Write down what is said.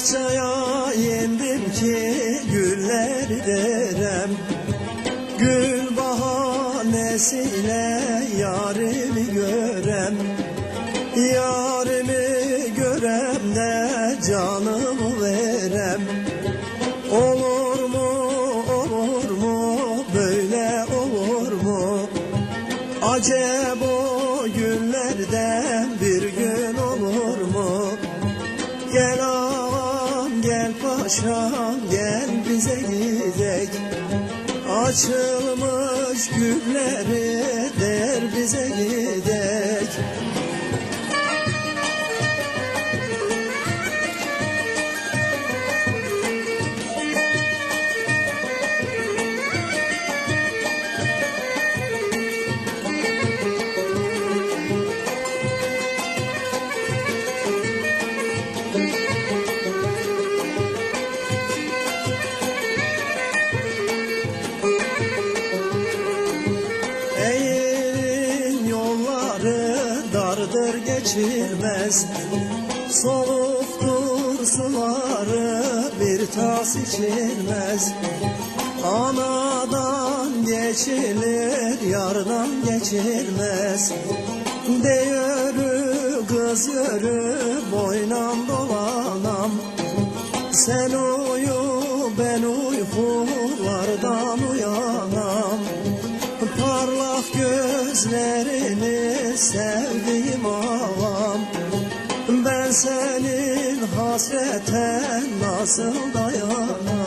bahçaya yendim ki güller derem. Gül bahanesiyle yarimi görem. Yarimi görem de canımı verem. Olur mu olur mu böyle olur mu? Acep o günlerde gel paşam gel bize gidek. Açılmış gülleri der bize gidek dardır geçilmez Soğuktur suları bir tas içilmez. Anadan geçilir yardan geçilmez. De yürü kız yürü boynam dolanam. Sen uyu gözlerini sevdiğim ağam. Ben senin hasreten nasıl dayanam